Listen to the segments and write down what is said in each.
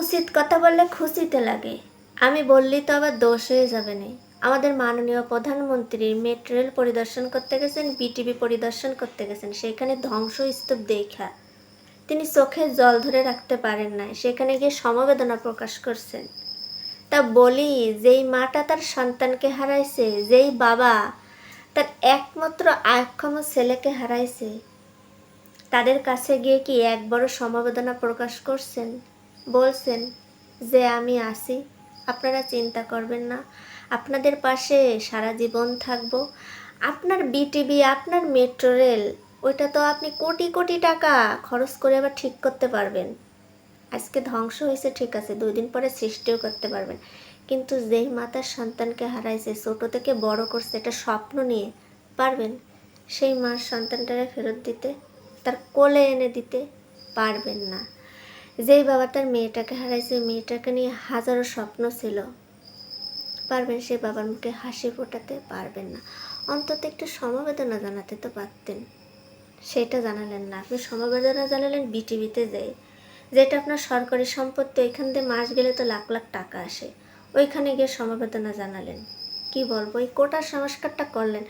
উচিত কথা বললে খুশিতে লাগে। আমি বললি তো আবার দোষ হয়ে যাবে না। আমাদের মাননীয় প্রধানমন্ত্রী মেট্রো রেল পরিদর্শন করতে গেছেন, বিটিভি পরিদর্শন করতে গেছেন, সেখানে ধ্বংসস্তূপ দেখা। তিনি চোখে জল ধরে রাখতে পারেন না সেখানে গিয়ে সমবেদনা প্রকাশ করছেন। তা বলি, যেই মাটা তার সন্তানকে হারাইছে, যেই বাবা তার একমাত্র আয়ক্ষম ছেলেকে হারাইছে, তাদের কাছে গিয়ে কি এক বড় সমবেদনা প্রকাশ করছেন? বলছেন যে আমি আসি। আপনারা চিন্তা করবেন না। আপনাদের পাশে সারা জীবন থাকব। আপনার বিটিভি আপনার মেট্রো রেল ওইটা তো আপনি কোটি কোটি টাকা খরচ করে আবার ঠিক করতে পারবেন। আজকে ধ্বংস হয়েছে, ঠিক আছে, দুই দিন পরে সৃষ্টিও করতে পারবেন। কিন্তু যেই মাতার সন্তানকে হারাইছে, ছোট থেকে বড় করছে, এটা স্বপ্ন নিয়ে, পারবেন? সেই মার সন্তানটারে ফেরত দিতে, তার কোলে এনে দিতে পারবেন না। যেই বাবা তার মেয়েটাকে হারাইছে, মেয়েটাকে নিয়ে হাজারো স্বপ্ন ছিল। পারবেন সেই বাবার মুখে হাসি ফোটাতে, পারবেন না। অন্তত একটু সমবেদনা জানাতে তো পারতেন। সেটা জানালেন না। আপনি সমবেদনা জানালেন বিটিভিতে যেয়ে। যেটা আপনার সরকারি সম্পত্তি, ওইখান দিয়ে মাস গেলে তো লাখ লাখ টাকা আসে। ওইখানে গিয়ে সমবেদনা জানালেন। কি বলব? এই কোটার সংস্কারটা করলেন।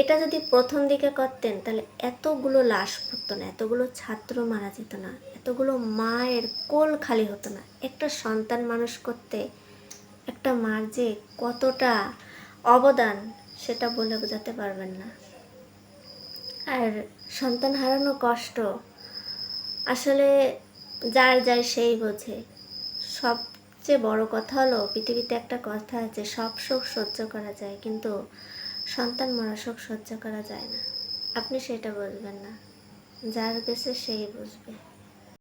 এটা যদি প্রথম দিকে করতেন, তাহলে এতগুলো লাশ পড়তো না, এতগুলো ছাত্র মারা যেত না, এতগুলো মায়ের কোল খালি হতো না। একটা সন্তান মানুষ করতে একটা মার যে কতটা অবদান, সেটা বলে বোঝাতে পারবেন না। আর সন্তান হারানো কষ্ট, আসলে যার যায় সেই বোঝে। সবচেয়ে বড় কথা হলো, পৃথিবীতে একটা কথা আছে, সব শোক সহ্য করা যায়, কিন্তু সন্তান মরা শোক সহ্য করা যায় না। আপনি সেটা বুঝবেন না। যার গেছে সেই বুঝবে।